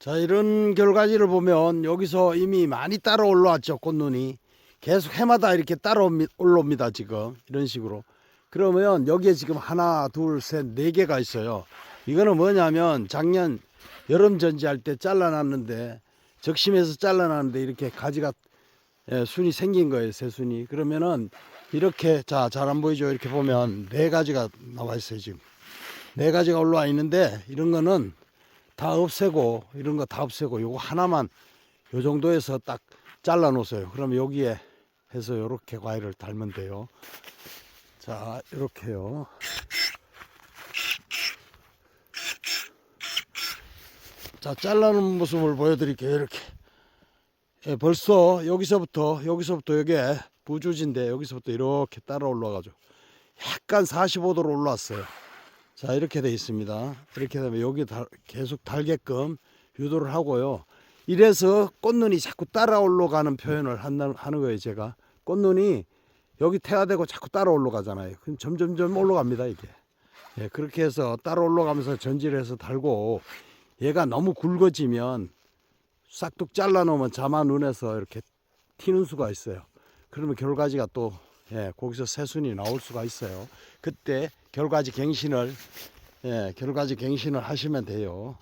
자 이런 결과지를 보면 여기서 이미 많이 따라 올라왔죠 꽃눈이. 계속 해마다 이렇게 따라 옵니- 올라옵니다 지금. 이런 식으로. 그러면 여기에 지금 하나 둘 셋 네 개가 있어요. 이거는 뭐냐면 작년 여름 전지할 때 잘라놨는데 적심해서 잘라놨는데 이렇게 가지가 예, 순이 생긴 거예요 새순이. 그러면은 이렇게 자 잘 안 보이죠? 이렇게 보면 네 가지가 나와 있어요 지금. 네 가지가 올라와 있는데 이런 거는 다 없애고 이런 거 다 없애고 요거 하나만 요 정도에서 딱 잘라 놓으세요. 그럼 여기에 해서 요렇게 과일을 달면 돼요. 자, 이렇게요. 자, 잘라놓은 모습을 보여드릴게요. 이렇게. 예, 벌써 여기서부터 여기서부터 여기에 부주지인데 여기서부터 이렇게 따라 올라가죠. 약간 45도로 올라왔어요. 자 이렇게 돼 있습니다. 이렇게 되면 여기 달, 계속 달게끔 유도를 하고요. 이래서 꽃눈이 자꾸 따라 올라가는 표현을 한다, 하는 거예요 제가. 꽃눈이 여기 태화되고 자꾸 따라 올라가잖아요. 그럼 점점점 올라갑니다 이게. 예, 그렇게 해서 따라 올라가면서 전지를 해서 달고 얘가 너무 굵어지면 싹둑 잘라 놓으면 자마 눈에서 이렇게 튀는 수가 있어요. 그러면 결과지가 또 예, 거기서 새순이 나올 수가 있어요. 그때 결과지 갱신을 예, 결과지 갱신을 하시면 돼요.